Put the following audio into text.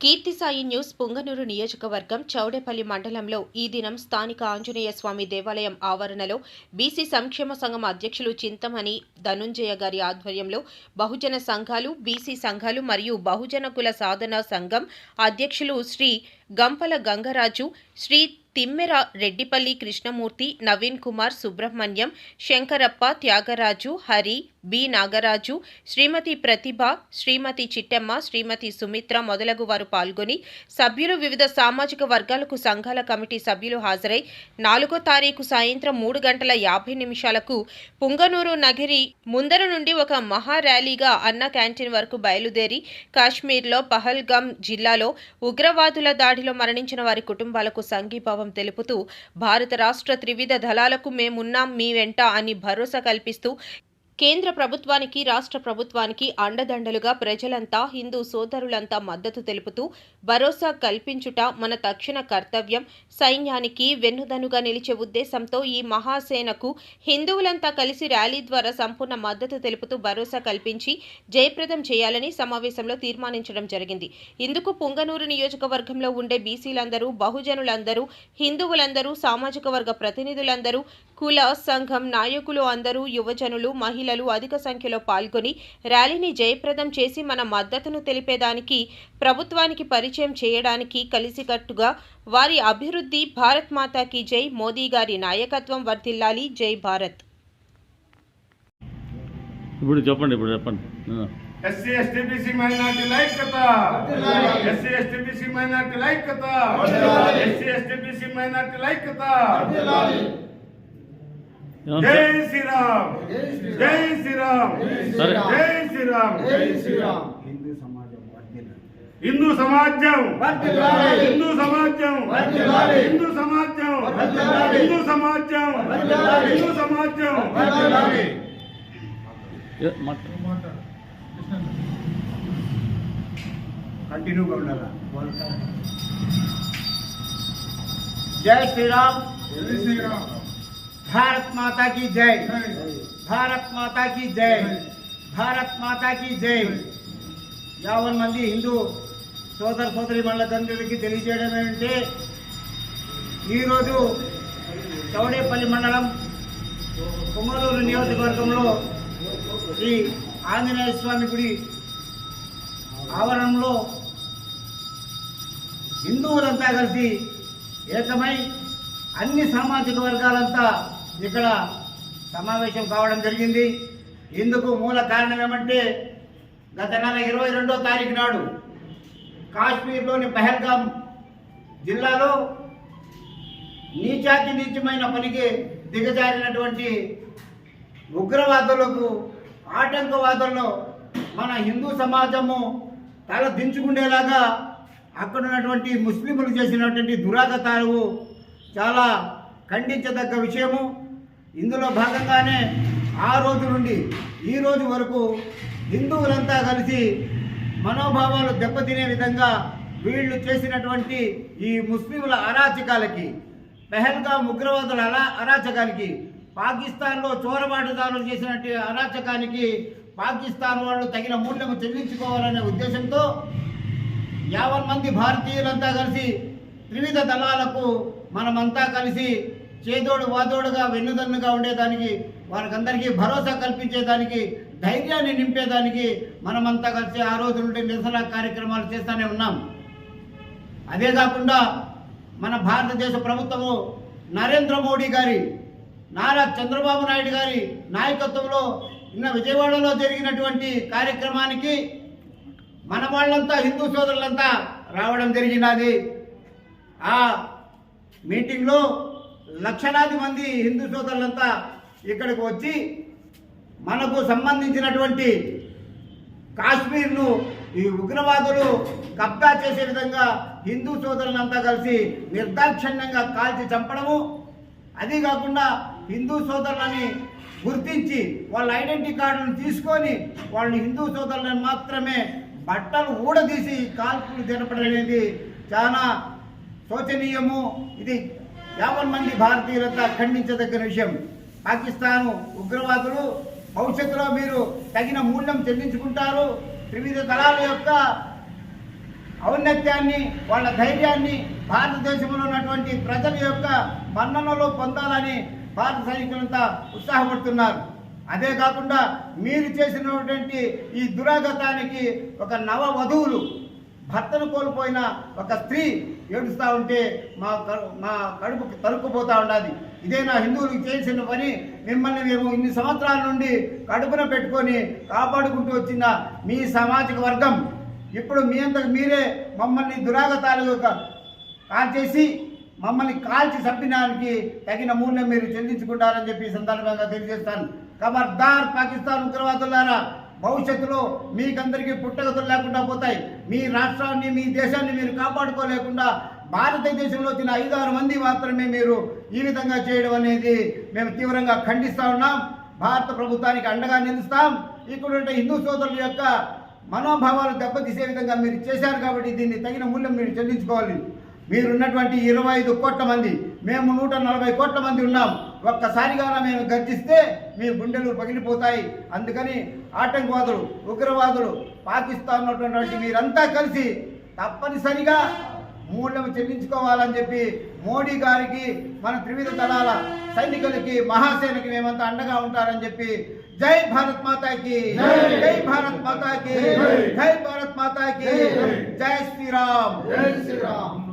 కీర్తిసాయి news Punganur నియోజకవర్గం చౌడేపల్లి మండలంలో ఈ దినం స్థానిక ఆంజనేయ స్వామి దేవాలయం ఆవరణలో బీసీ సంక్షేమ సంఘం అధ్యక్షులు చింతమణి ధనుంజయ గారి ఆధ్వర్యంలో బహుజన సంఘాలు బీసీ సంఘాలు మరియు బహుజన కుల సాధన సంఘం అధ్యక్షులు శ్రీ గంపల గంగరాజు శ్రీ తిమ్మెర రెడ్డిపల్లి కృష్ణమూర్తి నవీన్ కుమార్ సుబ్రహ్మణ్యం శంకరప్ప త్యాగరాజు హరి బి నాగరాజు శ్రీమతి ప్రతిభ శ్రీమతి చిట్టమ్మ శ్రీమతి సుమిత్ర మొదలగు వారు పాల్గొని సభ్యులు వివిధ సామాజిక వర్గాలకు సంఘాల కమిటీ సభ్యులు హాజరై నాలుగో తారీఖు సాయంత్రం మూడు గంటల యాభై నిమిషాలకు పుంగనూరు నగిరి ముందర నుండి ఒక మహా ర్యాలీగా అన్న క్యాంటీన్ వరకు బయలుదేరి కాశ్మీర్లో పహల్గామ్ జిల్లాలో ఉగ్రవాదుల దాడిలో మరణించిన వారి కుటుంబాలకు సంఘీభావం తెలుపుతూ భారత రాష్ట్ర త్రివిధ దళాలకు మేమున్నాం మీ వెంట అని భరోసా కల్పిస్తూ కేంద్ర ప్రభుత్వానికి రాష్ట్ర ప్రభుత్వానికి అండదండలుగా ప్రజలంతా హిందూ సోదరులంతా మద్దతు తెలుపుతూ భరోసా కల్పించుట మన తక్షణ కర్తవ్యం. సైన్యానికి వెన్నుదనుగా నిలిచే ఉద్దేశంతో ఈ మహాసేనకు హిందువులంతా కలిసి ర్యాలీ ద్వారా సంపూర్ణ మద్దతు తెలుపుతూ భరోసా కల్పించి జయప్రదం చేయాలని సమావేశంలో తీర్మానించడం జరిగింది. ఇందుకు పుంగనూరు నియోజకవర్గంలో ఉండే బీసీలందరూ బహుజనులందరూ హిందువులందరూ సామాజిక వర్గ ప్రతినిధులందరూ కుల సంఘం నాయకులు అందరూ యువజనులు మహిళలు అధిక సంఖ్యలో పాల్గొని ర్యాలీని జయప్రదం చేసి మన మద్దతును తెలిపేదానికి ప్రభుత్వానికి పరిచయం చేయడానికి కలిసికట్టుగా వారి అభివృద్ధి భారత్ మాతాకి జై. మోదీ గారి నాయకత్వం వర్ధిల్లాలి. జై భారత్. ఇప్పుడు చెప్పండి ఇప్పుడు చెప్పండి. ఎస్సీ ఎస్టీబీసీ మైనార్టీ ఐక్యత ఎస్సీ ఎస్టీబీసీ మైనార్టీ ఐక్యత ఎస్సీ ఎస్టీబీసీ మైనార్టీ ఐక్యత ఏమన్నా జై? శ్రీరామ్! జై శ్రీరామ్! సరే. జై శ్రీరామ్! హిందూ సమాజం. హిందూ సమాజం. హిందూ సమాజం. హిందూ సమాజం. హిందూ సమాజం. హిందూ సమాజం కంటిన్యూగా ఉండాలా జై శ్రీరామ్! భారత్ మాతా की జై భారత్ మాతా की జై భారత్ మాతా की జై యావన్ మంది హిందూ సోదర సోదరి మండలందరికీ తెలియజేయడం ఏంటంటే ఈరోజు చౌడేపల్లి మండలం కుమరూరు నియోజకవర్గంలో శ్రీ ఆంజనేయ స్వామి గుడి ఆవరణంలో హిందువులంతా కలిసి ఏకమై అన్ని సామాజిక వర్గాలంతా ఇక్కడ సమావేశం కావడం జరిగింది. ఇందుకు మూల కారణం ఏమంటే గత నెల ఇరవై రెండో తారీఖు నాడు కాశ్మీర్లోని పహల్గాం జిల్లాలో నీచాతి నీచమైన పనికి దిగజారినటువంటి ఉగ్రవాదులకు ఆటంకవాదుల్లో మన హిందూ సమాజము తల దించుకునేలాగా అక్కడ ఉన్నటువంటి ముస్లింలు చేసినటువంటి దురాగతాలు చాలా ఖండించదగ్గ విషయము. ఇందులో భాగంగానే ఆ రోజు నుండి ఈ రోజు వరకు హిందువులంతా కలిసి మనోభావాలు దెబ్బతినే విధంగా వీళ్ళు చేసినటువంటి ఈ ముస్లింల అరాచకాలకి పెహల్గా ఉగ్రవాదుల అలా అరాచకానికి పాకిస్తాన్లో చోరబాటుదారులు చేసినట్టు అరాచకానికి పాకిస్తాన్ వాళ్ళు తగిన మూల్యం చెల్లించుకోవాలనే ఉద్దేశంతో యావన్ మంది భారతీయులంతా కలిసి త్రివిధ దళాలకు మనమంతా కలిసి చేదోడు వాదోడుగా వెన్నుదన్నుగా ఉండేదానికి వారికందరికీ భరోసా కల్పించేదానికి ధైర్యాన్ని నింపేదానికి మనమంతా కలిసి ఆ రోజు నుండి నిరసన కార్యక్రమాలు చేస్తూనే ఉన్నాం. అదే కాకుండా మన భారతదేశ ప్రభుత్వము నరేంద్ర మోడీ గారి నారా చంద్రబాబు నాయుడు గారి నాయకత్వంలో నిన్న విజయవాడలో జరిగినటువంటి కార్యక్రమానికి మన వాళ్ళంతా హిందూ సోదరులంతా రావడం జరిగినది. ఆ మీటింగ్లో లక్షలాది మంది హిందూ సోదరులంతా ఇక్కడికి వచ్చి మనకు సంబంధించినటువంటి కాశ్మీర్ను ఈ ఉగ్రవాదులు కబ్జా చేసే విధంగా హిందూ సోదరులంతా కలిసి నిర్దాక్షిణ్యంగా కాల్చి చంపడము. అదీ కాకుండా హిందూ సోదరులని గుర్తించి వాళ్ళ ఐడెంటిటీ కార్డులను తీసుకొని వాళ్ళని హిందూ సోదరులను మాత్రమే బట్టలు ఊడదీసి కాల్పులు జరపడం అనేది చాలా శోచనీయము. ఇది యావన్ మంది భారతీయులంతా ఖండించదగిన విషయం. పాకిస్తాన్ ఉగ్రవాదులు భవిష్యత్తులో మీరు తగిన మూల్యం చెల్లించుకుంటారు. త్రివిధ దళాల యొక్క ఔన్నత్యాన్ని వాళ్ళ ధైర్యాన్ని భారతదేశంలో ఉన్నటువంటి ప్రజల యొక్క మన్ననలో పొందాలని భారత సైనికులంతా ఉత్సాహపడుతున్నారు. అదే కాకుండా మీరు చేసినటువంటి ఈ దురాగతానికి ఒక నవ వధువులు భర్తను కోల్పోయిన ఒక స్త్రీ ఏడుస్తూ ఉంటే మా కడు- మా కడుపు తరుక్కుపోతా ఉండాలి ఇదే నా హిందువులకు చేసిన పని. మిమ్మల్ని మేము ఇన్ని సంవత్సరాల నుండి కడుపున పెట్టుకొని కాపాడుకుంటూ వచ్చిన మీ సామాజిక వర్గం ఇప్పుడు మీ అంతకు మీరే మమ్మల్ని దురాగతాలు కాల్చేసి మమ్మల్ని కాల్చి చంపినానికి తగిన మూల్యం మీరు చెల్లించుకుంటారని చెప్పి సందర్భంగా తెలియజేస్తాను. ఖబర్దార్ పాకిస్తాన్ ఉగ్రవాదులారా భవిష్యత్తులో మీకందరికీ పుట్టగతులు లేకుండా పోతాయి. మీ రాష్ట్రాన్ని మీ దేశాన్ని మీరు కాపాడుకోలేకుండా భారతదేశంలో వచ్చిన ఐదారు మంది మాత్రమే మీరు ఈ విధంగా చేయడం అనేది మేము తీవ్రంగా ఖండిస్తా ఉన్నాం. భారత ప్రభుత్వానికి అండగా నిలుస్తాం. ఇక్కడ ఉండే హిందూ సోదరుల యొక్క మనోభావాలు దెబ్బతీసే విధంగా మీరు చేశారు కాబట్టి దీన్ని తగిన మూల్యం మీరు చెల్లించుకోవాలి. మీరున్నటువంటి ఇరవై ఐదు కోట్ల మంది మేము నూట నలభై కోట్ల మంది ఉన్నాం. ఒక్కసారిగా మేము గర్జిస్తే మీ గుండెలు పగిలిపోతాయి. అందుకని ఆటంకవాదులు ఉగ్రవాదులు పాకిస్తాన్ ఉన్నటువంటి మీరంతా కలిసి తప్పనిసరిగా మూల్యం చెల్లించుకోవాలని చెప్పి మోడీ గారికి మన త్రివిధ దళాల సైనికులకి మహాసేనకి మేమంతా అండగా ఉంటారని చెప్పి జై భారత్ మాతాకి జై భారత్ మాతాకి జై భారత్ మాతాకి జై శ్రీరామ్. జై శ్రీరామ్.